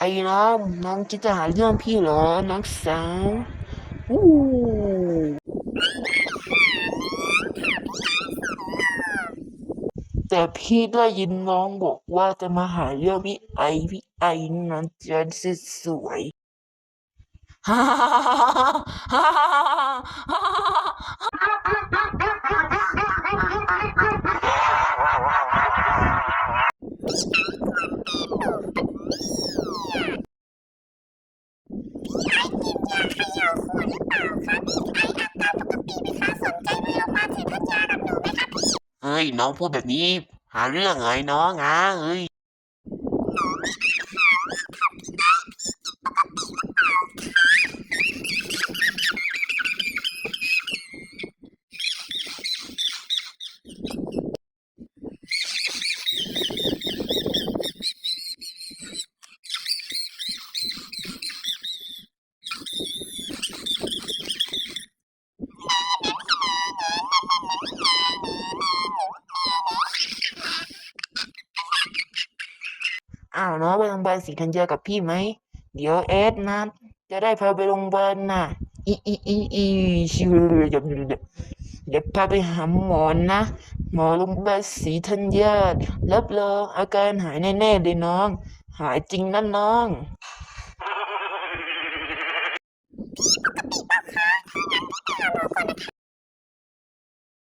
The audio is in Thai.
อ้น้องน้องคิดจะหาเรื่องพี่เหรอ น้องสาวอู้แต่พี่ได้ยินน้องบอกว่าจะมาหาเรื่องพี่ไอพี่ไอนั่นจะสวยๆฮ่าฮ่าฮ่าฮ่า เฮ้ยน้องพูดแบบนี้ หาเรื่องไอ้น้องอะเฮ้ย อ้าวน้องไปโรงพยาบาลศรีธัญญากับพี่ไหม เดี๋ยวเอสนะ จะได้พาไปโรงพยาบาลน่ะอีอีอีอีชิวเดี๋ยวเดี๋ยวเดี๋ยวพาไปหาหมอนะ หมอโรงพยาบาลศรีธัญญารับรองอาการหายแน่ๆเลยน้อง หายจริงนะน้อง